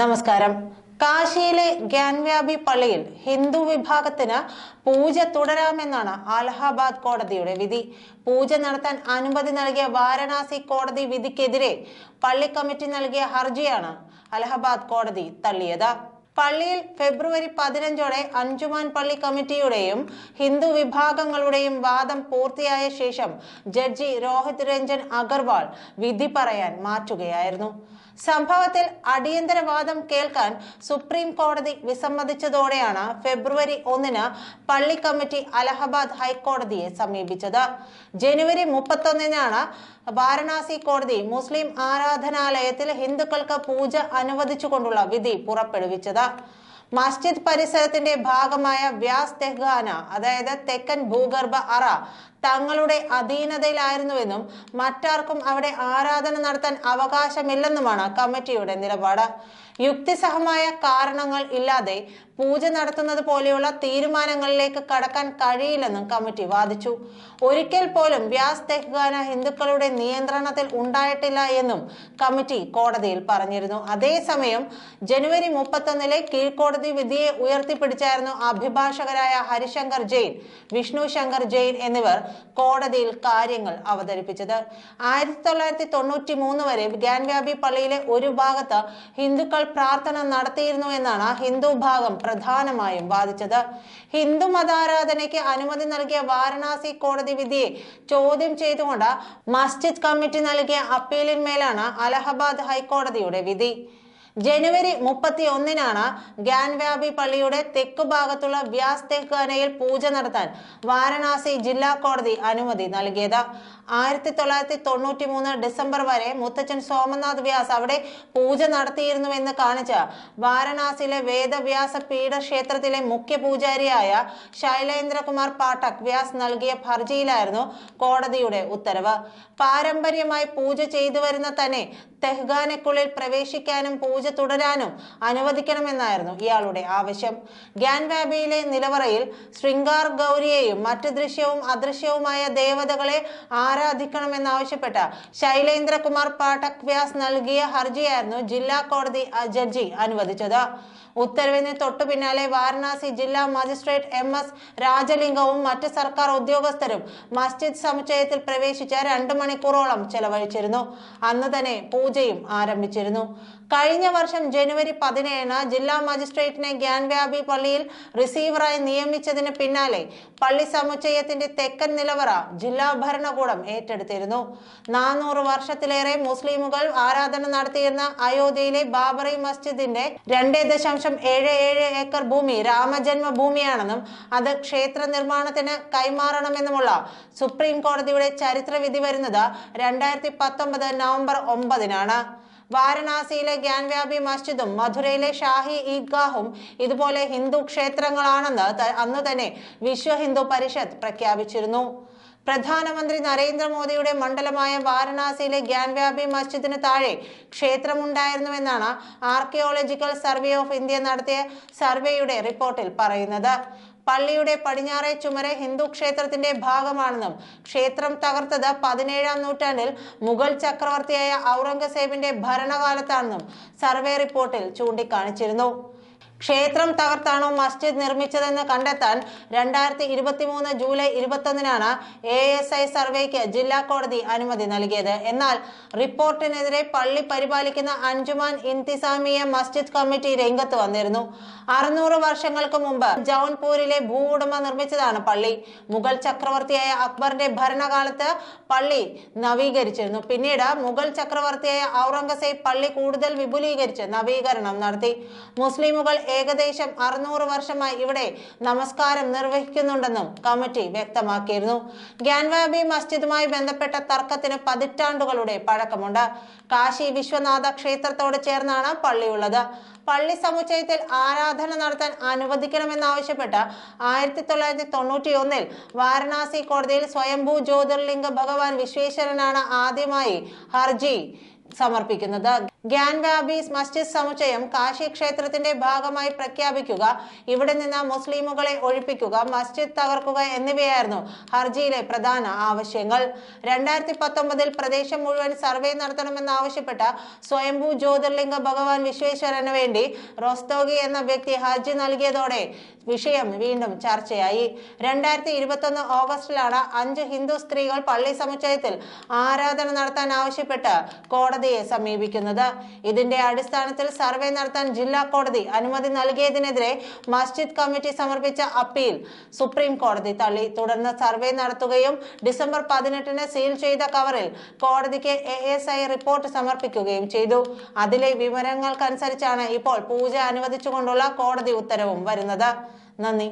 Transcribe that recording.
നമസ്കാരം. കാശിയിലെ ഗ്യാൻവ്യാപി പള്ളിയിൽ ഹിന്ദു വിഭാഗത്തിന് പൂജ തുടരാമെന്നാണ് അലഹബാദ് കോടതിയുടെ വിധി. പൂജ നടത്താൻ അനുമതി നൽകിയ വാരണാസി കോടതി വിധിക്കെതിരെ പള്ളി കമ്മിറ്റി നൽകിയ ഹർജിയാണ് അലഹബാദ് കോടതി തള്ളിയത്. പള്ളിയിൽ ഫെബ്രുവരി പതിനഞ്ചോടെ അഞ്ചുമാൻ പള്ളി കമ്മിറ്റിയുടെയും ഹിന്ദു വിഭാഗങ്ങളുടെയും വാദം പൂർത്തിയായ ശേഷം ജഡ്ജി രോഹിത് രഞ്ജൻ അഗർവാൾ വിധി പറയാൻ മാറ്റുകയായിരുന്നു. സംഭവത്തിൽ അടിയന്തര വാദം കേൾക്കാൻ സുപ്രീം കോടതി വിസമ്മതിച്ചതോടെയാണ് ഫെബ്രുവരി ഒന്നിന് പള്ളി കമ്മിറ്റി അലഹബാദ് ഹൈക്കോടതിയെ സമീപിച്ചത്. ജനുവരി മുപ്പത്തൊന്നിനാണ് വാരണാസി കോടതി മുസ്ലിം ആരാധനാലയത്തിൽ ഹിന്ദുക്കൾക്ക് പൂജ അനുവദിച്ചുകൊണ്ടുള്ള വിധി പുറപ്പെടുവിച്ചത്. മസ്ജിദ് പരിസരത്തിന്റെ ഭാഗമായ വ്യാസ് തെഹ്ഗാന അതായത് തെക്കൻ ഭൂഗർഭ അറ തങ്ങളുടെ അധീനതയിലായിരുന്നുവെന്നും മറ്റാർക്കും അവിടെ ആരാധന നടത്താൻ അവകാശമില്ലെന്നുമാണ് കമ്മിറ്റിയുടെ നിലപാട്. യുക്തിസഹമായ കാരണങ്ങൾ ഇല്ലാതെ പൂജ നടത്തുന്നത് പോലെയുള്ള തീരുമാനങ്ങളിലേക്ക് കടക്കാൻ കഴിയില്ലെന്നും കമ്മിറ്റി വാദിച്ചു. ഒരിക്കൽ പോലും വ്യാസ് തെഹ്ഗാന ഹിന്ദുക്കളുടെ നിയന്ത്രണത്തിൽ ഉണ്ടായിട്ടില്ല എന്നും കമ്മിറ്റി കോടതിയിൽ പറഞ്ഞിരുന്നു. അതേസമയം ജനുവരി മുപ്പത്തൊന്നിലെ കീഴ്ക്കോടതി വിധിയെ ഉയർത്തിപ്പിടിച്ചായിരുന്നു അഭിഭാഷകരായ ഹരിശങ്കർ ജെയിൻ വിഷ്ണു ശങ്കർ ജെയിൻ എന്നിവർ കോടതിയിൽ കാര്യങ്ങൾ അവതരിപ്പിച്ചത്. ആയിരത്തി തൊള്ളായിരത്തി തൊണ്ണൂറ്റി മൂന്ന് വരെ ഗ്യാൻവ്യാപി പള്ളിയിലെ ഒരു ഭാഗത്ത് ഹിന്ദുക്കൾ പ്രാർത്ഥന നടത്തിയിരുന്നു എന്നാണ് ഹിന്ദു ഭാഗം പ്രധാനമായും വാദിച്ചത്. ഹിന്ദു മതാരാധനയ്ക്ക് അനുമതി നൽകിയ വാരണാസി കോടതി വിധിയെ ചോദ്യം ചെയ്തുകൊണ്ട് മസ്ജിദ് കമ്മിറ്റി നൽകിയ അപ്പീലിന്മേലാണ് അലഹബാദ് ഹൈക്കോടതിയുടെ വിധി. ജനുവരി മുപ്പത്തി ഒന്നിനാണ് ഗ്യാൻവ്യാപി പള്ളിയുടെ തെക്കു ഭാഗത്തുള്ള വ്യാസ് തെക്കാനയിൽ പൂജ നടത്താൻ വാരണാസി ജില്ലാ കോടതി അനുമതി നൽകിയത്. ആയിരത്തി തൊള്ളായിരത്തി തൊണ്ണൂറ്റി മൂന്ന് ഡിസംബർ വരെ മുത്തച്ഛൻ സോമനാഥ് വ്യാസ് അവിടെ പൂജ നടത്തിയിരുന്നുവെന്ന് കാണിച്ച വാരണാസിയിലെ വേദവ്യാസ പീഠക്ഷേത്രത്തിലെ മുഖ്യ പൂജാരിയായ ശൈലേന്ദ്രകുമാർ പാഠക് വ്യാസ് നൽകിയ ഹർജിയിലായിരുന്നു കോടതിയുടെ ഉത്തരവ്. പാരമ്പര്യമായി പൂജ ചെയ്തു വരുന്ന തന്നെ തെഹ്ഗാനക്കുള്ളിൽ പ്രവേശിക്കാനും പൂജ തുടരാനും അനുവദിക്കണമെന്നായിരുന്നു ഇയാളുടെ ആവശ്യം. ഗ്യാൻവാബിയിലെ നിലവറയിൽ ശൃംഗാർ ഗൗരിയെയും മറ്റ് ദൃശ്യവും അദൃശ്യവുമായ ദേവതകളെ ആരാധിക്കണമെന്നാവശ്യപ്പെട്ട ശൈലേന്ദ്രകുമാർ പാഠക് വ്യാസ് നൽകിയ ഹർജിയായിരുന്നു ജില്ലാ കോടതി ജഡ്ജി അനുവദിച്ചത്. ഉത്തരവിന് തൊട്ടു പിന്നാലെ വാരണാസി ജില്ലാ മജിസ്ട്രേറ്റ് എം എസ് രാജലിംഗവും മറ്റ് സർക്കാർ ഉദ്യോഗസ്ഥരും മസ്ജിദ് സമുച്ചയത്തിൽ പ്രവേശിച്ച രണ്ടു മണിക്കൂറോളം ചെലവഴിച്ചിരുന്നു. അന്ന് തന്നെ പൂജയും ആരംഭിച്ചിരുന്നു. കഴിഞ്ഞ വർഷം ജനുവരി പതിനേഴിന് ജില്ലാ മജിസ്ട്രേറ്റിനെ ഗ്യാൻവ്യാപി പള്ളിയിൽ റിസീവറായി നിയമിച്ചതിന് പിന്നാലെ പള്ളി സമുച്ചയത്തിന്റെ തെക്കൻ നിലവറ ജില്ലാ ഭരണകൂടം ഏറ്റെടുത്തിരുന്നു. നാനൂറ് വർഷത്തിലേറെ മുസ്ലിമുകൾ ആരാധന നടത്തിയിരുന്ന അയോധ്യയിലെ ബാബറി മസ്ജിദിന്റെ രണ്ടേ ദശാംശം ഏഴ് ഏഴ് ഏക്കർ ഭൂമി രാമജന്മഭൂമിയാണെന്നും അത് ക്ഷേത്ര നിർമ്മാണത്തിന് കൈമാറണമെന്നുമുള്ള സുപ്രീം കോടതിയുടെ ചരിത്രവിധി വരുന്നത് രണ്ടായിരത്തി പത്തൊമ്പത് നവംബർ ഒമ്പതിനാണ്. വാരണാസിയിലെ ഗ്യാൻവ്യാപി മസ്ജിദും മധുരയിലെ ഷാഹി ഈദ്ഗാഹും ഇതുപോലെ ഹിന്ദു ക്ഷേത്രങ്ങളാണെന്ന് അന്ന് തന്നെ വിശ്വ ഹിന്ദു പരിഷത്ത് പ്രഖ്യാപിച്ചിരുന്നു. പ്രധാനമന്ത്രി നരേന്ദ്രമോദിയുടെ മണ്ഡലമായ വാരണാസിയിലെ ഗ്യാൻവ്യാപി മസ്ജിദിന് താഴെ ക്ഷേത്രമുണ്ടായിരുന്നുവെന്നാണ് ആർക്കിയോളജിക്കൽ സർവേ ഓഫ് ഇന്ത്യ നടത്തിയ സർവേയുടെ റിപ്പോർട്ടിൽ പറയുന്നത്. പള്ളിയുടെ പടിഞ്ഞാറേ ചുമര ഹിന്ദു ക്ഷേത്രത്തിന്റെ ഭാഗമാണെന്നും ക്ഷേത്രം തകർത്തത് പതിനേഴാം നൂറ്റാണ്ടിൽ മുഗൾ ചക്രവർത്തിയായ ഔറംഗസേബിന്റെ ഭരണകാലത്താണെന്നും സർവേ റിപ്പോർട്ടിൽ ചൂണ്ടിക്കാണിച്ചിരുന്നു. ക്ഷേത്രം തകർത്താണോ മസ്ജിദ് നിർമ്മിച്ചതെന്ന് കണ്ടെത്താൻ രണ്ടായിരത്തി ഇരുപത്തി മൂന്ന് ജൂലൈ ഇരുപത്തൊന്നിനാണ് എ എസ് ഐ സർവേക്ക് ജില്ലാ കോടതി അനുമതി നൽകിയത്. എന്നാൽ റിപ്പോർട്ടിനെതിരെ പള്ളി പരിപാലിക്കുന്ന അഞ്ജുമാൻ ഇന്തിസാമിയ മസ്ജിദ് കമ്മിറ്റി രംഗത്ത് വന്നിരുന്നു. അറുന്നൂറ് വർഷങ്ങൾക്ക് മുമ്പ് ജൗൻപൂരിലെ ഭൂ ഉടമ നിർമ്മിച്ചതാണ് പള്ളി. മുഗൾ ചക്രവർത്തിയായ അക്ബറിന്റെ ഭരണകാലത്ത് പള്ളി നവീകരിച്ചിരുന്നു. പിന്നീട് മുഗൾ ചക്രവർത്തിയായ ഔറംഗസേബ് പള്ളി കൂടുതൽ വിപുലീകരിച്ച് നവീകരണം നടത്തി. മുസ്ലിമുകൾ ഏകദേശം അറുന്നൂറ് വർഷമായി ഇവിടെ നമസ്കാരം നിർവഹിക്കുന്നുണ്ടെന്നും കമ്മിറ്റി വ്യക്തമാക്കിയിരുന്നു. ഗ്യാൻവാബി മസ്ജിദുമായി ബന്ധപ്പെട്ട തർക്കത്തിന് പതിറ്റാണ്ടുകളുടെ പഴക്കമുണ്ട്. കാശി വിശ്വനാഥ ക്ഷേത്രത്തോട് ചേർന്നാണ് പള്ളിയുള്ളത് പള്ളി സമുച്ചയത്തിൽ ആരാധന നടത്താൻ അനുവദിക്കണമെന്നാവശ്യപ്പെട്ട് ആയിരത്തി തൊള്ളായിരത്തി തൊണ്ണൂറ്റി ഒന്നിൽ വാരണാസി കോടതിയിൽ സ്വയംഭൂ ജ്യോതിർലിംഗ ഭഗവാൻ വിശ്വേശ്വരനാണ് ആദ്യമായി ഹർജി സമർപ്പിക്കുന്നത്. ഗ്യാൻ മസ്ജിദ് സമുച്ചയം കാശി ക്ഷേത്രത്തിന്റെ ഭാഗമായി പ്രഖ്യാപിക്കുക ഇവിടെ നിന്ന് മുസ്ലിമുകളെ ഒഴിപ്പിക്കുക മസ്ജിദ് തകർക്കുക എന്നിവയായിരുന്നു ഹർജിയിലെ പ്രധാന ആവശ്യങ്ങൾ. രണ്ടായിരത്തി പത്തൊമ്പതിൽ പ്രദേശം മുഴുവൻ സർവേ നടത്തണമെന്നാവശ്യപ്പെട്ട സ്വയംഭൂ ജ്യോതിർലിംഗ ഭഗവാൻ വിശ്വേശ്വരന് വേണ്ടി റോസ്തോഗി എന്ന വ്യക്തി ഹർജി നൽകിയതോടെ വിഷയം വീണ്ടും ചർച്ചയായി. രണ്ടായിരത്തി ഇരുപത്തൊന്ന് ഓഗസ്റ്റിലാണ് അഞ്ച് ഹിന്ദു സ്ത്രീകൾ പള്ളി സമുച്ചയത്തിൽ ആരാധന നടത്താൻ ആവശ്യപ്പെട്ട് കോടതിയെ സമീപിക്കുന്നത്. ഇതിന്റെ അടിസ്ഥാനത്തിൽ സർവേ നടത്താൻ ജില്ലാ കോടതി അനുമതി നൽകിയതിനെതിരെ മസ്ജിദ് കമ്മിറ്റി സമർപ്പിച്ച അപ്പീൽ സുപ്രീം കോടതി തള്ളി. തുടർന്ന് സർവേ നടത്തുകയും ഡിസംബർ പതിനെട്ടിന് സീൽ ചെയ്ത കവറിൽ കോടതിക്ക് എ എസ് ഐ റിപ്പോർട്ട് സമർപ്പിക്കുകയും ചെയ്തു. അതിലെ വിവരങ്ങൾക്കനുസരിച്ചാണ് ഇപ്പോൾ പൂജ അനുവദിച്ചുകൊണ്ടുള്ള കോടതി ഉത്തരവും വരുന്നത്. നന്ദി.